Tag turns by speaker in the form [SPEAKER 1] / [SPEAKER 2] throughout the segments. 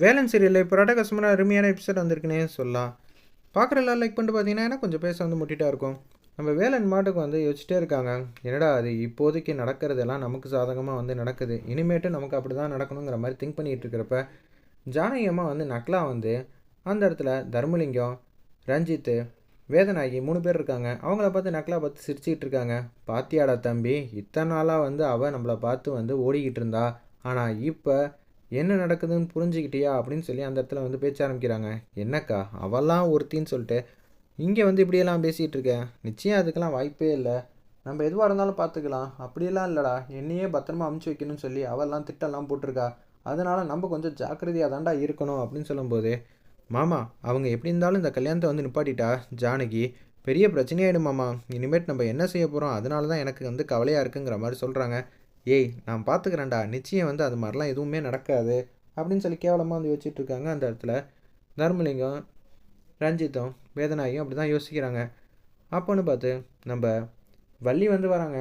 [SPEAKER 1] வேலன் சீரியலில் இப்போ ரடகசமான அருமையான எபிசோட் வந்திருக்குன்னே சொல்லலாம் பார்க்குற எல்லாம் லைக் பண்ணிட்டு பார்த்தீங்கன்னா கொஞ்சம் பேச வந்து முட்டிட்டா இருக்கும். நம்ம வேலன் மாட்டுக்கு வந்து யோசிச்சிட்டே இருக்காங்க. என்னடா அது இப்போதைக்கு நடக்கிறதெல்லாம் நமக்கு சாதகமாக வந்து நடக்குது. இனிமேட்டு நமக்கு அப்படி தான் நடக்கணுங்கிற மாதிரி திங்க் பண்ணிகிட்டு இருக்கிறப்ப ஜானகியம்மா வந்து நக்லா வந்து அந்த இடத்துல தர்மலிங்கம் ரஞ்சித்து வேதநாயகி மூணு பேர் இருக்காங்க. அவங்கள பார்த்து நக்லா பார்த்து சிரிச்சுக்கிட்டு இருக்காங்க. பாத்தியாடா தம்பி இத்தனை நாளாக வந்து அவள் நம்மளை பார்த்து வந்து ஓடிக்கிட்டு இருந்தா. ஆனால் இப்போ என்ன நடக்குதுன்னு புரிஞ்சுக்கிட்டியா அப்படின்னு சொல்லி அந்த இடத்துல வந்து பேச்ச ஆரம்பிக்கிறாங்க. என்னக்கா அவெல்லாம் ஒருத்தின்னு சொல்லிட்டு இங்கே வந்து இப்படியெல்லாம் பேசிகிட்டு இருக்கேன் நிச்சயம் அதுக்கெல்லாம் வாய்ப்பே இல்லை. நம்ம எதுவாக இருந்தாலும் பார்த்துக்கலாம். அப்படியெல்லாம் இல்லைடா. என்னையே பத்திரமா அமுச்சு வைக்கணும்னு சொல்லி அவெல்லாம் திட்டம்லாம் போட்டிருக்கா. அதனால் நம்ம கொஞ்சம் ஜாக்கிரதையாக தாண்டா இருக்கணும் அப்படின்னு சொல்லும்போது மாமா அவங்க எப்படி இருந்தாலும் இந்த கல்யாணத்தை வந்து நிப்பாட்டிட்டா? ஜானகி பெரிய பிரச்சனையாயிடும் மாமா. இனிமேட் நம்ம என்ன செய்ய போகிறோம் அதனால தான் எனக்கு வந்து கவலையாக இருக்குங்கிற மாதிரி சொல்கிறாங்க ஏய் நான் பார்த்துக்கிறேன்டா நிச்சயம் வந்து அது மாதிரிலாம் எதுவுமே நடக்காது அப்படின்னு சொல்லி கேவலமாக வந்து யோசிச்சுட்டு இருக்காங்க அந்த இடத்துல. தர்மலிங்கம் ரஞ்சித்தும் வேதனாயும் அப்படி தான் யோசிக்கிறாங்க அப்போன்னு பார்த்து நம்ம வள்ளி வந்து வராங்க.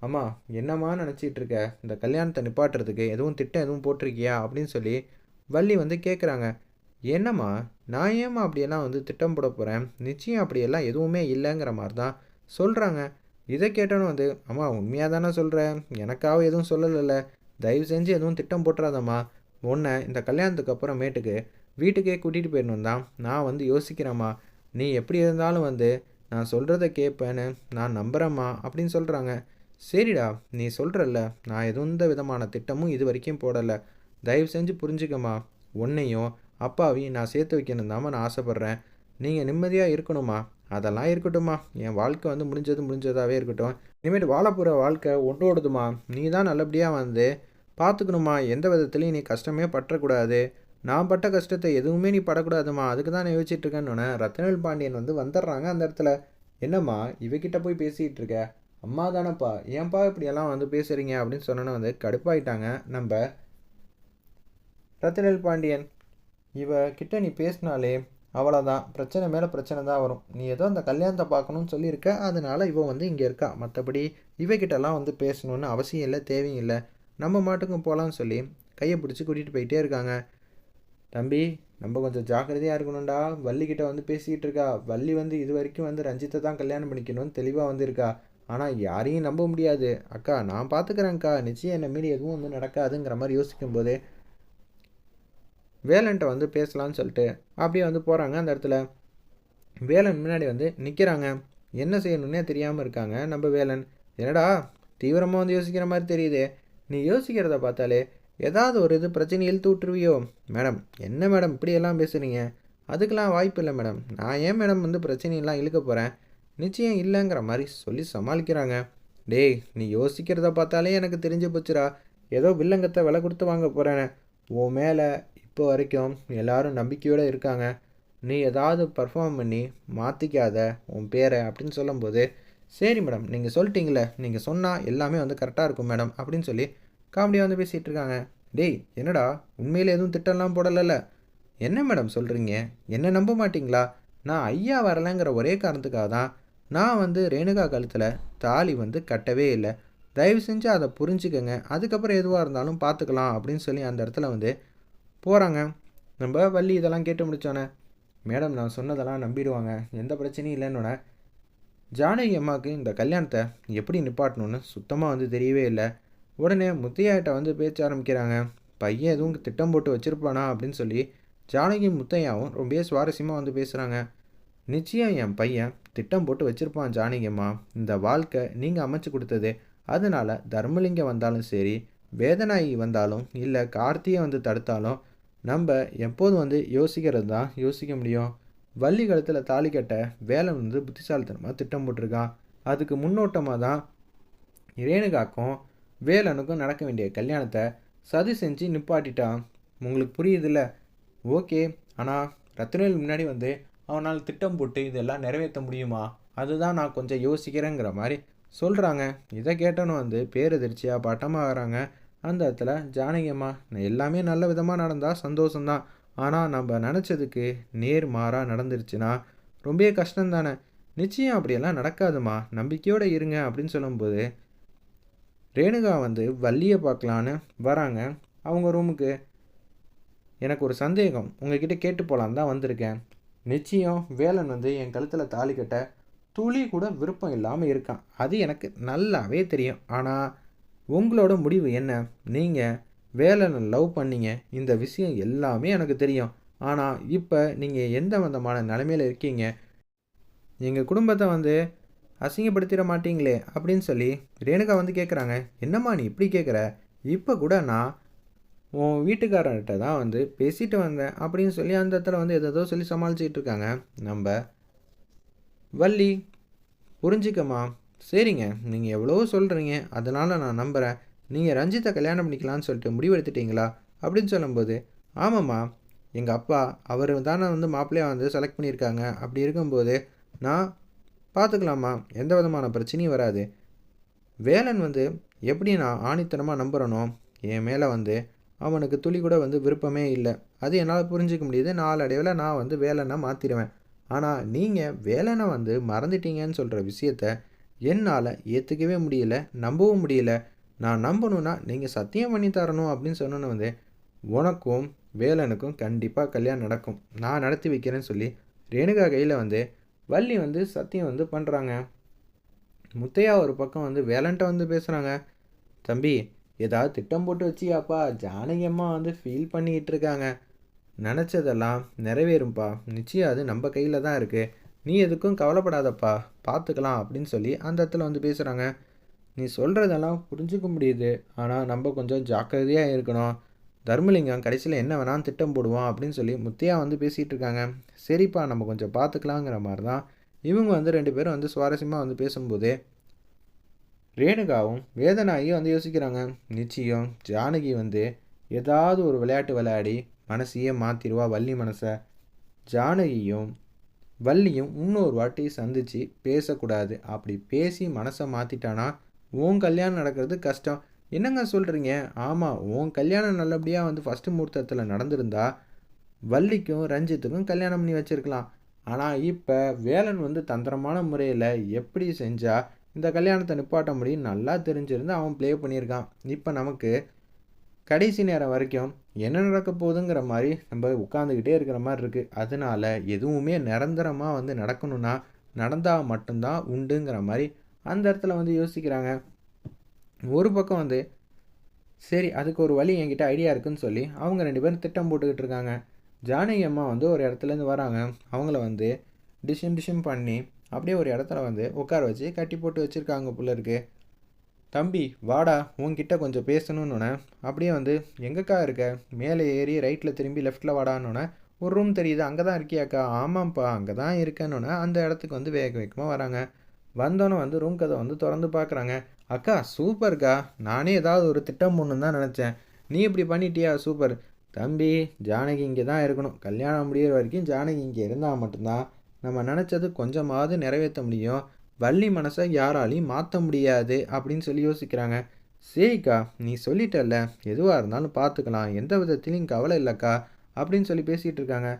[SPEAKER 1] அம்மா என்னம்மா நினச்சிட்டு இருக்க? இந்த கல்யாணத்தை நிப்பாட்டுறதுக்கு எதுவும் திட்டம் எதுவும் போட்டிருக்கியா? அப்படின்னு சொல்லி வள்ளி வந்து கேட்குறாங்க என்னம்மா நான் ஏம்மா அப்படியெல்லாம் வந்து திட்டம் போட போகிறேன் நிச்சயம் அப்படியெல்லாம் எதுவுமே இல்லைங்கிற மாதிரி தான் சொல்கிறாங்க இதை கேட்டோன்னு வந்து அம்மா உண்மையாக தானே சொல்கிறேன் எனக்காக எதுவும் சொல்லலைல்ல. தயவு செஞ்சு எதுவும் திட்டம் போட்டுறாதம்மா. உன்னை இந்த கல்யாணத்துக்கு அப்புறமேட்டுக்கு வீட்டுக்கே கூட்டிகிட்டு போயிடணும் தான் நான் வந்து யோசிக்கிறேம்மா. நீ எப்படி இருந்தாலும் வந்து நான் சொல்கிறத கேட்பேன்னு நான் நம்புகிறேம்மா அப்படின்னு சொல்கிறாங்க சரிடா நீ சொல்கிறல்ல நான் எந்த விதமான திட்டமும் இது வரைக்கும் போடலை. தயவு செஞ்சு புரிஞ்சுக்கம்மா. உன்னையும் அப்பாவையும் நான் சேர்த்து வைக்கணும் தாம்மா நான் ஆசைப்பட்றேன். நீங்கள் நிம்மதியாக இருக்கணுமா அதெல்லாம் இருக்கட்டும்மா. என் வாழ்க்கை வந்து முடிஞ்சது முடிஞ்சதாகவே இருக்கட்டும். இனிமேட்டு வாழப்போகிற வாழ்க்கை ஒன்றோடுதுமா நீ தான் நல்லபடியாக வந்து பார்த்துக்கணுமா எந்த விதத்துலையும் நீ கஷ்டமே பற்றக்கூடாது. நான் பட்ட கஷ்டத்தை எதுவுமே நீ படக்கூடாதுமா அதுக்கு தான் நான் யோசிச்சுட்ருக்கேன்னு ரத்னவேல் பாண்டியன் வந்து வந்துடுறாங்க அந்த இடத்துல. என்னம்மா இவகிட்ட போய் பேசிகிட்டு இருக்க? அம்மா தானப்பா. ஏன்ப்பா இப்படியெல்லாம் வந்து பேசுகிறீங்க அப்படின்னு சொன்னோன்னே வந்து கடுப்பாயிட்டாங்க. நம்ம ரத்னவேல் பாண்டியன் இவ கிட்ட நீ பேசினாலே அவ்வளோதான் பிரச்சனை மேலே பிரச்சனை தான் வரும். நீ ஏதோ அந்த கல்யாணத்தை பார்க்கணும்னு சொல்லியிருக்க அதனால இவன் வந்து இங்கே இருக்கா? மற்றபடி இவகிட்டலாம் வந்து பேசணுன்னு அவசியம் இல்லை தேவையும் இல்லை. நம்ம மாட்டுக்கும் போகலான்னு சொல்லி கையை பிடிச்சி கூட்டிகிட்டு போயிட்டே இருக்காங்க. தம்பி நம்ம கொஞ்சம் ஜாக்கிரதையாக இருக்கணும்டா. வள்ளிக்கிட்ட வந்து பேசிக்கிட்டு இருக்கா. வள்ளி வந்து இது வரைக்கும் வந்து ரஞ்சித்தை தான் கல்யாணம் பண்ணிக்கணும்னு தெளிவாக வந்திருக்கா. ஆனால் யாரையும் நம்ப முடியாது. அக்கா நான் பார்த்துக்கிறேன்க்கா நிச்சயம் என்ன மீறி எதுவும் வந்து நடக்காதுங்கிற மாதிரி யோசிக்கும்போது வேலன்ட்ட வந்து பேசலான்னு சொல்லிட்டு அப்படியே வந்து போகிறாங்க அந்த இடத்துல வேலன் முன்னாடி வந்து நிற்கிறாங்க என்ன செய்யணுன்னே தெரியாமல் இருக்காங்க நம்ம வேலன். என்னடா தீவிரமாக வந்து யோசிக்கிற மாதிரி தெரியுதே. நீ யோசிக்கிறத பார்த்தாலே ஏதாவது ஒரு இது பிரச்சனை இழுத்து விட்டுருவியோ. மேடம் என்ன மேடம் இப்படியெல்லாம் பேசுகிறீங்க அதுக்கெல்லாம் வாய்ப்பு இல்லை மேடம். நான் ஏன் மேடம் வந்து பிரச்சனையெல்லாம் இழுக்க போகிறேன் நிச்சயம் இல்லைங்கிற மாதிரி சொல்லி சமாளிக்கிறாங்க. டேய் நீ யோசிக்கிறத பார்த்தாலே எனக்கு தெரிஞ்சு போச்சுடா. ஏதோ வில்லங்கத்தை விலை கொடுத்து வாங்க போகிறேன்னு உன் மேலே இப்போ வரைக்கும் எல்லாரும் நம்பிக்கையோடு இருக்காங்க. நீ ஏதாவது பர்ஃபார்ம் பண்ணி மாற்றிக்காத உன் பேரை அப்படின்னு சொல்லும்போது சரி மேடம் நீங்கள் சொல்லிட்டீங்களே நீங்கள் சொன்னால் எல்லாமே வந்து கரெக்டாக இருக்கும் மேடம் அப்படின்னு சொல்லி காமெடியாக வந்து பேசிகிட்டு இருக்காங்க. டேய் என்னடா உண்மையில் எதுவும் திட்டம்லாம் போடலைல்ல? என்ன மேடம் சொல்கிறீங்க என்ன நம்ப மாட்டிங்களா? நான் ஐயா வரலைங்கிற ஒரே காரணத்துக்காக தான் நான் வந்து ரேணுகா கழுத்தில் தாலி வந்து கட்டவே இல்லை. தயவு செஞ்சு அதை புரிஞ்சுக்கோங்க. அதுக்கப்புறம் எதுவாக இருந்தாலும் பார்த்துக்கலாம் அப்படின்னு சொல்லி அந்த இடத்துல வந்து போகிறாங்க நம்ம வள்ளி இதெல்லாம் கேட்டு முடித்தோன்னே மேடம் நான் சொன்னதெல்லாம் நம்பிடுவாங்க. எந்த பிரச்சனையும் இல்லைன்னொன்னே ஜானகி அம்மாவுக்கு இந்த கல்யாணத்தை எப்படி நிப்பாட்டணும்னு சுத்தமாக வந்து தெரியவே இல்லை. உடனே முத்தையாட்ட வந்து பேச்ச ஆரம்பிக்கிறாங்க. பையன் எதுவும் திட்டம் போட்டு வச்சுருப்பானா? அப்படின்னு சொல்லி ஜானகி முத்தையாவும் ரொம்ப சுவாரஸ்யமாக வந்து பேசுகிறாங்க நிச்சயம் என் பையன் திட்டம் போட்டு வச்சுருப்பான் ஜானகியம்மா இந்த வாழ்க்கை நீங்கள் அமைச்சு கொடுத்தது. அதனால் தர்மலிங்கம் வந்தாலும் சரி வேதனாயி வந்தாலும் இல்லை கார்த்தியை வந்து தடுத்தாலும் நம்ம எப்போதும் வந்து யோசிக்கிறது தான் யோசிக்க முடியும். வள்ளி காலத்தில் தாலி கட்ட வேலை வந்து புத்திசாலித்தனமாக திட்டம் போட்டிருக்கான் அதுக்கு முன்னோட்டமாக தான் ரேணுகாக்கும் வேலனுக்கும் நடக்க வேண்டிய கல்யாணத்தை சதி செஞ்சு நிப்பாட்டிட்டான். உங்களுக்கு புரியுதுல்ல? ஓகே. ஆனால் ரத்னவேல் முன்னாடி வந்து அவனால் திட்டம் போட்டு இதெல்லாம் நிறைவேற்ற முடியுமா? அதுதான் நான் கொஞ்சம் யோசிக்கிறேங்கிற மாதிரி சொல்கிறாங்க இதை கேட்டோன்னு வந்து பேரதிர்ச்சியாக பட்டமாகறாங்க அந்த இடத்துல ஜானகியம்மா எல்லாமே நல்ல விதமாக நடந்தால் சந்தோஷம்தான். ஆனால் நம்ம நினச்சதுக்கு நேர் மாறாக நடந்துருச்சுன்னா ரொம்ப கஷ்டம் தானே நிச்சயம் அப்படியெல்லாம் நடக்காதுமா நம்பிக்கையோடு இருங்க அப்படின்னு சொல்லும்போது ரேணுகா வந்து வள்ளியை பார்க்கலான்னு வராங்க. அவங்க ரூமுக்கு எனக்கு ஒரு சந்தேகம். உங்ககிட்ட கேட்டு போகலான்னு தான் வந்திருக்கேன். நிச்சயம் வேலன் வந்து என் கழுத்தில் தாலி கட்ட துளி கூட விருப்பம் இல்லாமல் இருக்கான். அது எனக்கு நல்லாவே தெரியும். ஆனால் உங்களோட முடிவு என்ன? நீங்கள் வேலனை லவ் பண்ணீங்க. இந்த விஷயம் எல்லாமே எனக்கு தெரியும். ஆனால் இப்போ நீங்கள் எந்த விதமான நிலைமையில் இருக்கீங்க? எங்கள் குடும்பத்தை வந்து அசிங்கப்படுத்திட மாட்டீங்களே அப்படின்னு சொல்லி ரேணுகா வந்து கேட்குறாங்க என்னம்மா நீ இப்படி கேட்குற இப்போ கூட நான் உன் வீட்டுக்காரர்கிட்ட தான் வந்து பேசிட்டு வந்தேன் அப்படின்னு சொல்லி அந்த இடத்துல வந்து எதோ சொல்லி சமாளிச்சிட்டு இருக்காங்க. நம்ம வள்ளி புரிஞ்சுக்கம்மா. சரிங்க நீங்கள் எவ்வளோ சொல்கிறீங்க அதனால் நான் நம்புகிறேன் நீங்கள் ரஞ்சித்தை கல்யாணம் பண்ணிக்கலான்னு சொல்லிட்டு முடிவெடுத்துட்டீங்களா? அப்படின்னு சொல்லும்போது ஆமாம்மா எங்கள் அப்பா அவர் தானே வந்து மாப்பிள்ளையாக வந்து செலக்ட் பண்ணியிருக்காங்க. அப்படி இருக்கும்போது நான் பார்த்துக்கலாமா எந்த விதமான பிரச்சனையும் வராது. வேலன் வந்து எப்படி நான் ஆணித்தனமாக நம்புகிறனோ என் மேலே வந்து அவனுக்கு துளி கூட வந்து விருப்பமே இல்லை. அது என்னால் புரிஞ்சிக்க முடியுது. நாளடைவில் நான் வந்து வேலனை மாற்றிடுவேன் ஆனால் நீங்கள் வேலனை வந்து மறந்துட்டீங்கன்னு சொல்கிற விஷயத்த என்னால் ஏற்றுக்கவே முடியல நம்பவும் முடியல. நான் நம்பணுன்னா நீங்கள் சத்தியம் பண்ணி தரணும் அப்படின்னு சொன்னோன்னு வந்து உனக்கும் வேலனுக்கும் கண்டிப்பாக கல்யாணம் நடக்கும். நான் நடத்தி வைக்கிறேன்னு சொல்லி ரேணுகா கையில் வந்து வள்ளி வந்து சத்தியம் வந்து பண்ணுறாங்க முத்தையா ஒரு பக்கம் வந்து வேலன்ட்ட வந்து பேசுகிறாங்க தம்பி ஏதாவது திட்டம் போட்டு வச்சியாப்பா. ஜானகி அம்மா வந்து ஃபீல் பண்ணிக்கிட்டு இருக்காங்க. நினச்சதெல்லாம் நிறைவேறும்ப்பா நிச்சயம் அது நம்ம கையில் தான் இருக்குது நீ எதுக்கும் கவலைப்படாதப்பா பார்த்துக்கலாம் அப்படின்னு சொல்லி அந்த இடத்துல வந்து பேசுகிறாங்க நீ சொல்கிறதெல்லாம் புரிஞ்சுக்க முடியுது. ஆனால் நம்ம கொஞ்சம் ஜாக்கிரதையாக இருக்கணும். தர்மலிங்கம் கடைசியில் என்ன வேணாலும் திட்டம் போடுவான் அப்படின்னு சொல்லி முத்தையா வந்து பேசிகிட்டு இருக்காங்க. சரிப்பா நம்ம கொஞ்சம் பார்த்துக்கலாங்கிற மாதிரி தான் இவங்க வந்து ரெண்டு பேரும் வந்து சுவாரஸ்யமாக வந்து பேசும்போது ரேணுகாவும் வேதனாயும் வந்து யோசிக்கிறாங்க. நிச்சயம் ஜானகி வந்து ஏதாவது ஒரு விளையாட்டு விளையாடி மனசையே மாற்றிடுவா வள்ளி மனசை. ஜானகியும் வள்ளியும் இன்னொரு வாட்டி சந்தித்து பேசக்கூடாது. அப்படி பேசி மனசை மாற்றிட்டானா உன் கல்யாணம் நடக்கிறது கஷ்டம். என்னங்க சொல்கிறீங்க ஆமாம் உன் கல்யாணம் நல்லபடியாக வந்து ஃபஸ்ட்டு முகூர்த்தத்தில் நடந்திருந்தா வள்ளிக்கும் ரஞ்சித்துக்கும் கல்யாணம் பண்ணி வச்சுருக்கலாம். ஆனால் இப்போ வேலன் வந்து தந்திரமான முறையில் எப்படி செஞ்சால் இந்த கல்யாணத்தை நிப்பாட்ட முடியும் நல்லா தெரிஞ்சிருந்து அவன் ப்ளே பண்ணியிருக்கான். இப்போ நமக்கு கடைசி நேரம் வரைக்கும் என்ன நடக்க போகுதுங்கிற மாதிரி நம்ம உட்காந்துக்கிட்டே இருக்கிற மாதிரி இருக்குது அதனால் எதுவுமே நிரந்தரமாக வந்து நடக்கணும்னா நடந்தால் மட்டும்தான் உண்டுங்கிற மாதிரி அந்த இடத்துல வந்து யோசிக்கிறாங்க. ஒரு பக்கம் வந்து சரி அதுக்கு ஒரு வழி என்கிட்ட ஐடியா இருக்குன்னு சொல்லி அவங்க ரெண்டு பேரும் திட்டம் போட்டுக்கிட்டு இருக்காங்க. ஜானகி அம்மா வந்து ஒரு இடத்துலேருந்து வராங்க. அவங்கள வந்து டிஷன் டிஷன் பண்ணி அப்படியே ஒரு இடத்துல வந்து உட்கார வச்சு கட்டி போட்டு வச்சுருக்காங்க புள்ளருக்கு தம்பி வாடா உன்கிட்ட கொஞ்சம் பேசணுன்னு அப்படியே வந்து எங்கக்கா இருக்க? மேலே ஏறி ரைட்டில் திரும்பி லெஃப்ட்டில் வாடான்னு. ஒரு ரூம் தெரியுது அங்கே தான் இருக்கியாக்கா? ஆமாம்ப்பா அங்கே தான் இருக்கேன்னு. அந்த இடத்துக்கு வந்து வேக வேகமாக வராங்க. வந்தோன்னே வந்து ரூம் கதை வந்து திறந்து பார்க்குறாங்க அக்கா சூப்பர்க்கா. நானே ஏதாவது ஒரு திட்டம் ஒன்று தான் நினச்சேன். நீ இப்படி பண்ணிட்டியா? சூப்பர். தம்பி ஜானகி இங்கே தான் இருக்கணும். கல்யாணம் முடிகிற வரைக்கும் ஜானகி இங்கே இருந்தால் மட்டும்தான். நம்ம நினச்சது கொஞ்சமாவது நிறைவேற்ற முடியும். வள்ளி மனசை யாராலையும் மாற்ற முடியாது அப்படின்னு சொல்லி யோசிக்கிறாங்க. சரிக்கா நீ சொல்லிட்டல்ல. எதுவாக இருந்தாலும் பார்த்துக்கலாம் எந்த விதத்துலையும் கவலை இல்லைக்கா அப்படின்னு சொல்லி பேசிகிட்டு இருக்காங்க.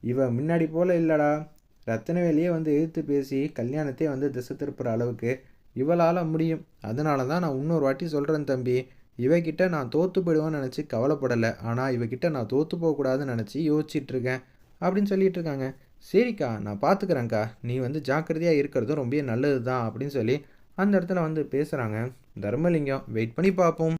[SPEAKER 1] இவன் முன்னாடி போல் இல்லைடா. ரத்தனவேலியே வந்து எதிர்த்து பேசி கல்யாணத்தையே வந்து திசை திருப்புற அளவுக்கு இவளால் முடியும். அதனால தான் நான் இன்னொரு வாட்டி சொல்கிறேன் தம்பி. இவகிட்ட நான் தோற்று போயிடுவேன்னு நினச்சி கவலைப்படலை. ஆனால் இவகிட்ட நான் தோற்று போகக்கூடாதுன்னு நினச்சி யோசிச்சிட்ருக்கேன் அப்படின்னு சொல்லிட்டு இருக்காங்க. சரிக்கா நான் பார்த்துக்கிறேங்க்கா நீ வந்து ஜாக்கிரதையாக இருக்கிறதும் ரொம்ப நல்லது தான் அப்படின்னு சொல்லி அந்த இடத்துல வந்து பேசுகிறாங்க தர்மலிங்கம் வெயிட் பண்ணி பார்ப்போம்